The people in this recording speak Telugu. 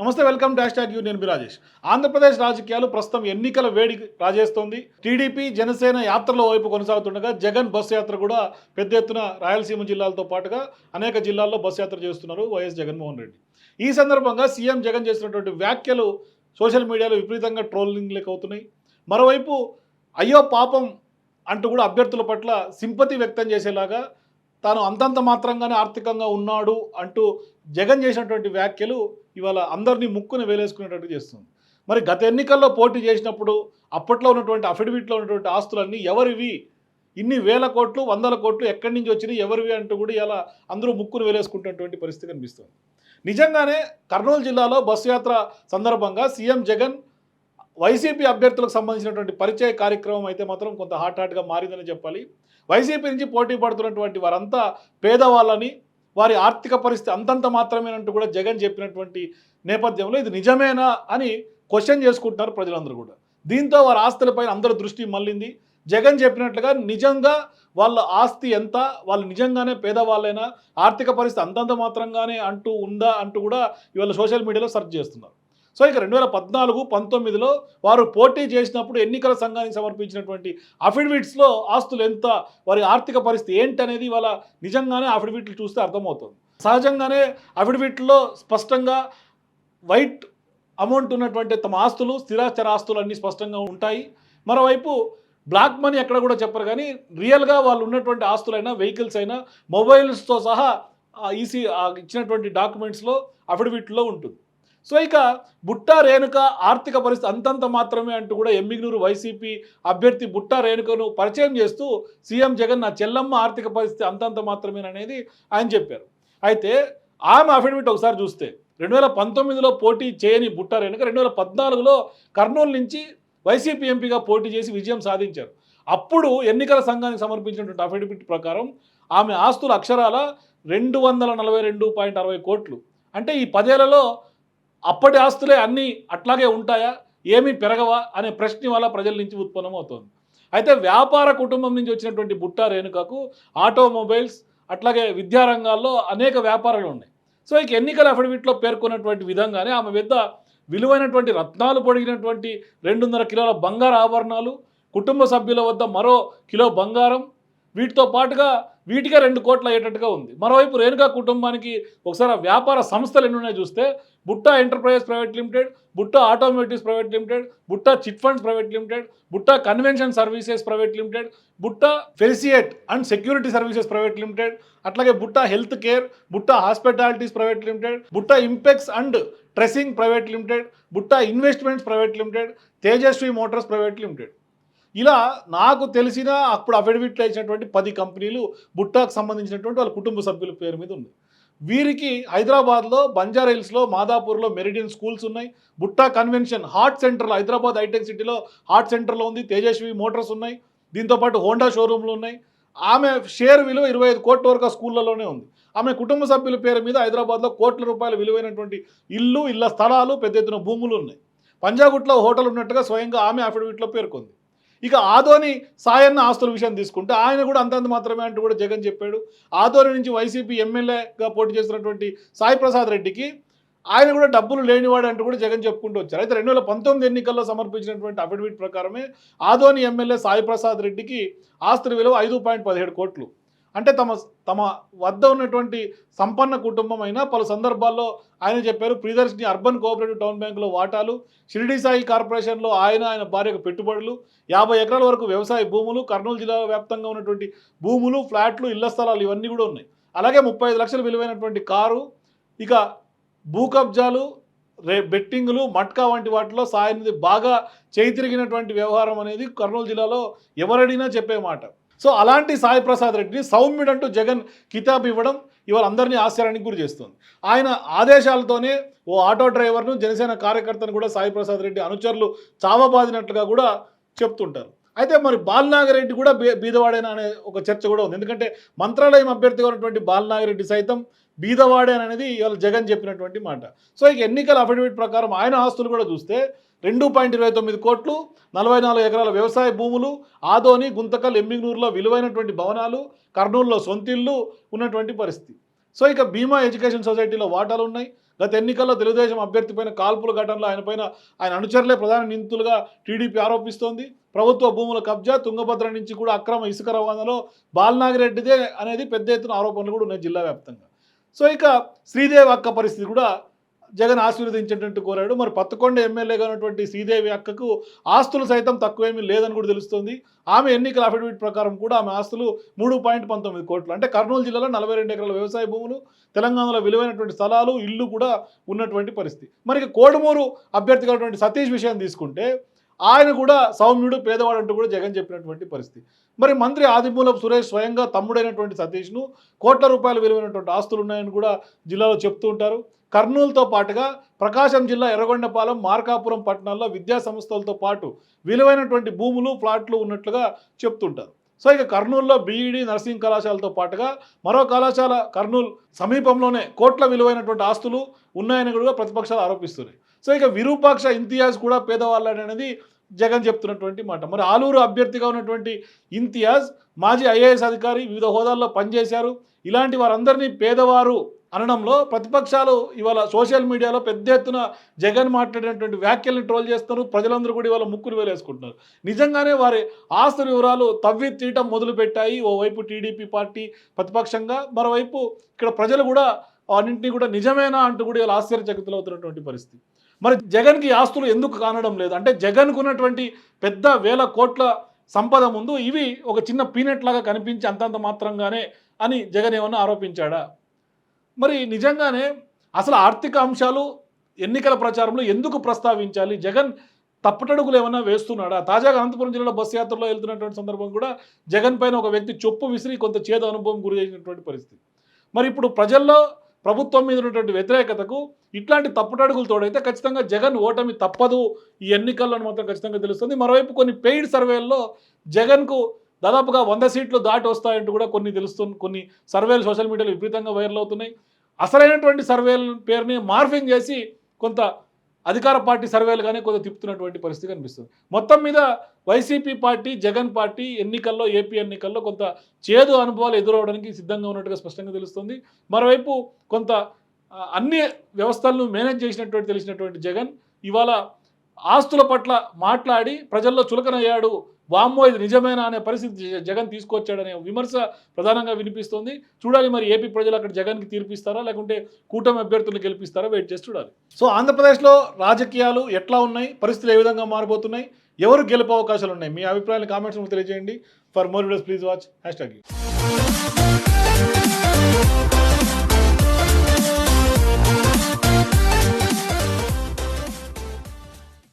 నమస్తే వెల్కమ్ డాష్ ట్యాగ్ యూ నేను రాజేష్. ఆంధ్రప్రదేశ్ రాజకీయాలు ప్రస్తుతం ఎన్నికల వేడి రాజేస్తోంది. టీడీపీ జనసేన యాత్రల వైపు కొనసాగుతుండగా జగన్ బస్సు యాత్ర కూడా పెద్ద ఎత్తున రాయలసీమ జిల్లాలతో పాటుగా అనేక జిల్లాల్లో బస్సు యాత్ర చేస్తున్నారు వైఎస్ జగన్మోహన్ రెడ్డి. ఈ సందర్భంగా సీఎం జగన్ చేసినటువంటి వ్యాఖ్యలు సోషల్ మీడియాలో విపరీతంగా ట్రోలింగ్ లెక్క అవుతున్నాయి. మరోవైపు అయ్యో పాపం అంటూ కూడా అభ్యర్థుల పట్ల సింపతి వ్యక్తం చేసేలాగా తాను అంతంత మాత్రంగానే ఆర్థికంగా ఉన్నాడు అంటూ జగన్ చేసినటువంటి వ్యాఖ్యలు ఇవాళ అందరినీ ముక్కుని వేలేసుకునేటట్టు చేస్తుంది. మరి గత ఎన్నికల్లో పోటీ చేసినప్పుడు అప్పట్లో ఉన్నటువంటి అఫిడవిట్లో ఉన్నటువంటి ఆస్తులన్నీ ఎవరివి? ఇన్ని వేల కోట్లు వందల కోట్లు ఎక్కడి నుంచి వచ్చినాయి ఎవరివి అంటూ కూడా ఇలా అందరూ ముక్కును వేలేసుకుంటున్నటువంటి పరిస్థితి కనిపిస్తుంది. నిజంగానే కర్నూలు జిల్లాలో బస్సు యాత్ర సందర్భంగా సీఎం జగన్ వైసీపీ అభ్యర్థులకు సంబంధించినటువంటి పరిచయ కార్యక్రమం అయితే మాత్రం కొంత హాట్ హాట్గా మారిందని చెప్పాలి. వైసీపీ నుంచి పోటీ పడుతున్నటువంటి వారంతా పేదవాళ్ళని వారి ఆర్థిక పరిస్థితి అంతంత మాత్రమేనంటూ కూడా జగన్ చెప్పినటువంటి నేపథ్యంలో ఇది నిజమేనా అని క్వశ్చన్ చేసుకుంటున్నారు ప్రజలందరూ కూడా. దీంతో వారి ఆస్తులపైన అందరి దృష్టి మళ్ళింది. జగన్ చెప్పినట్లుగా నిజంగా వాళ్ళ ఆస్తి ఎంత వాళ్ళు నిజంగానే పేదవాళ్ళైనా ఆర్థిక పరిస్థితి అంతంత మాత్రంగానే అంటూ ఉందా అంటూ కూడా ఇవాళ సోషల్ మీడియాలో సెర్చ్ చేస్తున్నారు. సో ఇక రెండు వేల పద్నాలుగు పంతొమ్మిదిలో వారు పోటీ చేసినప్పుడు ఎన్నికల సంఘానికి సమర్పించినటువంటి అఫిడవిట్స్లో ఆస్తులు ఎంత వారి ఆర్థిక పరిస్థితి ఏంటనేది వాళ్ళ నిజంగానే అఫిడవిట్లు చూస్తే అర్థమవుతుంది. సహజంగానే అఫిడవిట్లో స్పష్టంగా వైట్ అమౌంట్ ఉన్నటువంటి తమ ఆస్తులు స్థిరాచర ఆస్తులు అన్నీ స్పష్టంగా ఉంటాయి. మరోవైపు బ్లాక్ మనీ ఎక్కడ కూడా చెప్పరు కానీ రియల్గా వాళ్ళు ఉన్నటువంటి ఆస్తులైనా వెహికల్స్ అయినా మొబైల్స్తో సహా ఈసీ ఇచ్చినటువంటి డాక్యుమెంట్స్లో అఫిడవిట్లో ఉంటుంది. సో ఇక బుట్టా రేణుక ఆర్థిక పరిస్థితి అంతంత మాత్రమే అంటూ కూడా ఎమ్మిగ్నూరు వైసీపీ అభ్యర్థి బుట్టా రేణుకను పరిచయం చేస్తూ సీఎం జగన్ నా చెల్లమ్మ ఆర్థిక పరిస్థితి అంతంత మాత్రమేననేది ఆయన చెప్పారు. అయితే ఆమె అఫిడవిట్ ఒకసారి చూస్తే రెండు వేల పంతొమ్మిదిలో పోటీ చేయని బుట్టా రేణుక రెండు వేల పద్నాలుగులో కర్నూలు నుంచి వైసీపీ ఎంపీగా పోటీ చేసి విజయం సాధించారు. అప్పుడు ఎన్నికల సంఘానికి సమర్పించినటువంటి అఫిడవిట్ ప్రకారం ఆమె ఆస్తుల అక్షరాల రెండు వందల నలభై రెండు పాయింట్ అరవై కోట్లు. అంటే ఈ పదేళ్ళలో అప్పటి ఆస్తులే అన్నీ అట్లాగే ఉంటాయా? ఏమీ పెరగవా? అనే ప్రశ్న వల్ల ప్రజల నుంచి ఉత్పన్నమవుతోంది. అయితే వ్యాపార కుటుంబం నుంచి వచ్చినటువంటి బుట్టా రేణుకకు ఆటోమొబైల్స్ అట్లాగే విద్యారంగాల్లో అనేక వ్యాపారాలు ఉన్నాయి. సో ఇక ఎన్నికల అఫిడవిట్లో పేర్కొన్నటువంటి విధంగానే ఆమె వద్ద విలువైనటువంటి రత్నాలు పొడిగినటువంటి రెండున్నర కిలోల బంగారు ఆభరణాలు కుటుంబ సభ్యుల వద్ద మరో కిలో బంగారం వీటితో పాటుగా వీటికే రెండు కోట్లు అయ్యేటట్టుగా ఉంది. మరోవైపు రేణుకా కుటుంబానికి ఒకసారి ఆ వ్యాపార సంస్థలు ఎన్ని ఉన్నాయో చూస్తే Butta enterprises private limited Butta automotives private limited Butta chit funds private limited Butta convention services private limited Butta ఫెలిసియేట్ and security services private limited అట్లాగే Butta health care Butta hospitalities private limited Butta impex and trading private limited Butta investments private limited Tejaswi motors private limited. ఇలా నాకు తెలిసిన అప్పుడు అఫిడవిట్లు ఇచ్చినటువంటి పది కంపెనీలు బుట్టాకు సంబంధించినటువంటి వాళ్ళ కుటుంబ సభ్యుల పేరు మీద ఉంది. వీరికి హైదరాబాద్లో బంజారాహిల్స్లో మాదాపూర్లో మెరిడియన్ స్కూల్స్ ఉన్నాయి. బుట్టా కన్వెన్షన్ హార్ట్ సెంటర్లో హైదరాబాద్ హైటెక్ సిటీలో హార్ట్ సెంటర్లో ఉంది. తేజస్వి మోటార్స్ ఉన్నాయి. దీంతోపాటు హోండా షోరూమ్లు ఉన్నాయి. ఆమె షేర్ విలువ ఇరవై ఐదు కోట్ల వరకు స్కూళ్ళలోనే ఉంది. ఆమె కుటుంబ సభ్యుల పేరు మీద హైదరాబాద్లో కోట్ల రూపాయల విలువైనటువంటి ఇల్లు ఇళ్ళ స్థలాలు పెద్ద ఎత్తున భూములు ఉన్నాయి. పంజాగుట్లో హోటల్ ఉన్నట్టుగా స్వయంగా ఆమె అఫిడవిట్లో పేర్కొంది. ఇక ఆదోని సాయన్న ఆస్తుల విషయం తీసుకుంటే ఆయన కూడా అంతంత మాత్రమే అంటూ కూడా జగన్ చెప్పాడు. ఆదోని నుంచి వైసీపీ ఎమ్మెల్యేగా పోటీ చేస్తున్నటువంటి సాయి ప్రసాద్ రెడ్డికి ఆయన కూడా డబ్బులు లేనివాడు అంటూ కూడా జగన్ చెప్పుకుంటూ వచ్చారు. అయితే రెండు వేల పంతొమ్మిది ఎన్నికల్లో సమర్పించినటువంటి అఫిడవిట్ ప్రకారమే ఆదోని ఎమ్మెల్యే సాయి ప్రసాద్ రెడ్డికి ఆస్తుల విలువ ఐదు పాయింట్ పదిహేడు కోట్లు. అంటే తమ తమ వద్ద ఉన్నటువంటి సంపన్న కుటుంబం అయినా పలు సందర్భాల్లో ఆయన చెప్పారు ప్రియదర్శిని అర్బన్ కోఆపరేటివ్ టౌన్ బ్యాంకులో వాటాలు షిరిడి సాయి కార్పొరేషన్లో ఆయన ఆయన భార్యకు పెట్టుబడులు యాభై ఎకరాల వరకు వ్యవసాయ భూములు కర్నూలు జిల్లా వ్యాప్తంగా ఉన్నటువంటి భూములు ఫ్లాట్లు ఇళ్ళ స్థలాలు ఇవన్నీ కూడా ఉన్నాయి. అలాగే ముప్పై ఐదు లక్షలు విలువైనటువంటి కారు ఇక భూ కబ్జాలు రే బెట్టింగులు మట్కా వంటి వాటిలో సాయనిధి బాగా చేయి తిరిగినటువంటి వ్యవహారం అనేది కర్నూలు జిల్లాలో ఎవరడినా చెప్పే మాట. సో అలాంటి సాయి ప్రసాద్ రెడ్డిని సౌమ్యుడంటూ జగన్ కితాబ్ ఇవ్వడం ఇవాళ అందరినీ ఆశ్చర్యానికి గురి చేస్తుంది. ఆయన ఆదేశాలతోనే ఓ ఆటో డ్రైవర్ను జనసేన కార్యకర్తను కూడా సాయి ప్రసాద్ రెడ్డి అనుచరులు చావబాదినట్లుగా కూడా చెప్తుంటారు. అయితే మరి బాలనాగిరెడ్డి కూడా బీ బీదవాడేనా అనే ఒక చర్చ కూడా ఉంది. ఎందుకంటే మంత్రాలయం అభ్యర్థిగా ఉన్నటువంటి బాలనాగిరెడ్డి సైతం బీదవాడేననేది ఇవాళ జగన్ చెప్పినటువంటి మాట. సో ఇక ఎన్నికల అఫిడవిట్ ప్రకారం ఆయన ఆస్తులు కూడా చూస్తే రెండు పాయింట్ ఇరవై తొమ్మిది కోట్లు నలభై నాలుగు ఎకరాల వ్యవసాయ భూములు ఆదోని గుంతకల్ ఎమ్మిగ్నూరులో విలువైనటువంటి భవనాలు కర్నూలులో సొంతిల్లు ఉన్నటువంటి పరిస్థితి. సో ఇక భీమా ఎడ్యుకేషన్ సొసైటీలో వాటాలు ఉన్నాయి. గత ఎన్నికల్లో తెలుగుదేశం అభ్యర్థి పైన కాల్పుల ఘటనలో ఆయన పైన ఆయన అనుచరులే ప్రధాన నిందితులుగా టీడీపీ ఆరోపిస్తోంది. ప్రభుత్వ భూముల కబ్జా తుంగభద్ర నుంచి కూడా అక్రమ ఇసుక రవాణాలో బాలనాగిరెడ్డిదే అనేది పెద్ద ఎత్తున ఆరోపణలు కూడా ఉన్నాయి జిల్లా వ్యాప్తంగా. సో ఇక శ్రీదేవి అక్క పరిస్థితి కూడా జగన్ ఆశీర్వదించేటట్టు కోరాడు. మరి పత్తకొండ ఎమ్మెల్యేగా ఉన్నటువంటి శ్రీదేవి అక్కకు ఆస్తులు సైతం తక్కువేమీ లేదని కూడా తెలుస్తుంది. ఆమె ఎన్నికల అఫిడవిట్ ప్రకారం కూడా ఆమె ఆస్తులు మూడు పాయింట్ పంతొమ్మిది కోట్లు. అంటే కర్నూలు జిల్లాలో నలభై రెండు ఎకరాల వ్యవసాయ భూములు తెలంగాణలో విలువైనటువంటి స్థలాలు ఇల్లు కూడా ఉన్నటువంటి పరిస్థితి. మరి కోడమూరు కోడుమూరు అభ్యర్థిగా ఉన్నటువంటి సతీష్ విషయం తీసుకుంటే ఆయన కూడా సౌమ్యుడు పేదవాడు అంటూ కూడా జగన్ చెప్పినటువంటి పరిస్థితి. మరి మంత్రి ఆదిమూలపు సురేష్ స్వయంగా తమ్ముడైనటువంటి సతీష్ను కోట్ల రూపాయల విలువైనటువంటి ఆస్తులు ఉన్నాయని కూడా జిల్లాలో చెప్తూ ఉంటారు. కర్నూలుతో పాటుగా ప్రకాశం జిల్లా ఎర్రగొండపాలెం మార్కాపురం పట్టణాల్లో విద్యా సంస్థలతో పాటు విలువైనటువంటి భూములు ఫ్లాట్లు ఉన్నట్లుగా చెప్తుంటారు సో ఇక కర్నూలులో బీఈడి నర్సింగ్ కళాశాలతో పాటుగా మరో కళాశాల కర్నూలు సమీపంలోనే కోట్ల విలువైనటువంటి ఆస్తులు ఉన్నాయని కూడా ప్రతిపక్షాలు ఆరోపిస్తున్నాయి. సో ఇక విరూపాక్ష ఇంతియాజ్ కూడా పేదవాళ్ళని అనేది జగన్ చెప్తున్నటువంటి మాట. మరి ఆలూరు అభ్యర్థిగా ఉన్నటువంటి ఇంతియాజ్ మాజీ ఐఏఎస్ అధికారి వివిధ హోదాల్లో పనిచేశారు. ఇలాంటి వారందరినీ పేదవారు అనడంలో ప్రతిపక్షాలు ఇవాళ సోషల్ మీడియాలో పెద్ద ఎత్తున జగన్ మాట్లాడినటువంటి వ్యాఖ్యల్ని ట్రోల్ చేస్తున్నారు. ప్రజలందరూ కూడా ఇవాళ ముక్కులు వేలేసుకుంటున్నారు. నిజంగానే వారి ఆస్తుల వివరాలు తవ్వి తీయటం మొదలుపెట్టాయి. ఓవైపు టీడీపీ పార్టీ ప్రతిపక్షంగా మరోవైపు ఇక్కడ ప్రజలు కూడా అన్నింటినీ కూడా నిజమేనా అంటూ కూడా ఇలా ఆశ్చర్యచకితులు అవుతున్నటువంటి పరిస్థితి. మరి జగన్కి ఆస్తులు ఎందుకు కానడం లేదు? అంటే జగన్కు ఉన్నటువంటి పెద్ద వేల కోట్ల సంపద ముందు ఇవి ఒక చిన్న పీనెట్ లాగా కనిపించి అంతంత మాత్రంగానే అని జగన్ ఏమన్నా ఆరోపించాడా? మరి నిజంగానే అసలు ఆర్థిక అంశాలు ఎన్నికల ప్రచారంలో ఎందుకు ప్రస్తావించాలి? జగన్ తప్పటడుగులు ఏమైనా వేస్తున్నాడా? తాజాగా అనంతపురం జిల్లాలో బస్సు యాత్రలో వెళ్తున్నటువంటి సందర్భం కూడా జగన్ పైన ఒక వ్యక్తి చొప్పు విసిరి కొంత చేదు అనుభవం గురి చేసినటువంటి పరిస్థితి. మరి ఇప్పుడు ప్రజల్లో ప్రభుత్వం మీద ఉన్నటువంటి వ్యతిరేకతకు ఇట్లాంటి తప్పుటడుగులు తోడైతే ఖచ్చితంగా జగన్ ఓటమి తప్పదు. ఈ ఎన్నికల్లో మాత్రం ఖచ్చితంగా తెలుస్తుంది. మరోవైపు కొన్ని పెయిడ్ సర్వేల్లో జగన్కు దాదాపుగా వంద సీట్లు దాటి వస్తాయంటూ కూడా కొన్ని తెలుస్తు కొన్ని సర్వేలు సోషల్ మీడియాలో విపరీతంగా వైరల్ అవుతున్నాయి. అసలైనటువంటి సర్వేల పేరుని మార్ఫింగ్ చేసి కొంత అధికార పార్టీ సర్వేలు కానీ కొంత తిప్పుతున్నటువంటి పరిస్థితి కనిపిస్తుంది. మొత్తం మీద వైసీపీ పార్టీ జగన్ పార్టీ ఎన్నికల్లో ఏపీ ఎన్నికల్లో కొంత చేదు అనుభవాలు ఎదురవడానికి సిద్ధంగా ఉన్నట్టుగా స్పష్టంగా తెలుస్తుంది. మరోవైపు కొంత అన్ని వ్యవస్థలను మేనేజ్ చేసినటువంటి తెలిసినటువంటి జగన్ ఇవాళ ఆస్తుల పట్ల మాట్లాడి ప్రజల్లో చులకనయ్యాడు. వామ్మో ఇది నిజమేనా అనే పరిస్థితి జగన్ తీసుకొచ్చాడనే విమర్శ ప్రధానంగా వినిపిస్తోంది. చూడాలి మరి ఏపీ ప్రజలు అక్కడ జగన్కి తీర్పిస్తారా లేకుంటే కూటమి అభ్యర్థులను గెలిపిస్తారా? వెయిట్ చేసి చూడాలి. సో ఆంధ్రప్రదేశ్లో రాజకీయాలు ఎట్లా ఉన్నాయి? పరిస్థితులు ఏ విధంగా మారిపోతున్నాయి ఎవరు గెలుపు అవకాశాలు ఉన్నాయి? మీ అభిప్రాయాలు కామెంట్స్ తెలియజేయండి. For more videos please watch. Hashtag